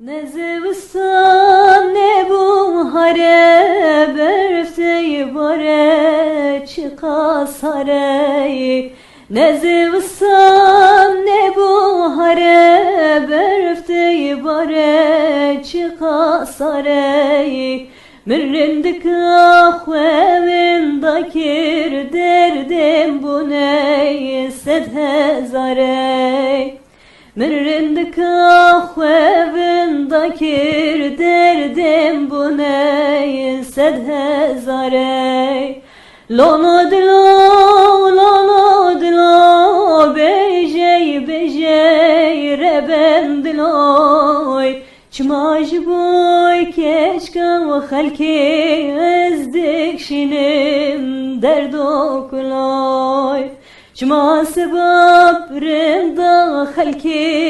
Ne zevstan ne bu hare berfteyi bare çıkas hare Ne zevstan ne bu hare berfteyi bare çıkas hare Mirrindik ahvevin dakir derdim bu ney sed hezare Mirrindik ahvevin dakir derdim bu ney sed hezare. Lono dilo, lono dilo, bejey bejey reben diloy Çmaj boy keşkan ve halki ezdik şinim derdokuloy Çma sebab renda halki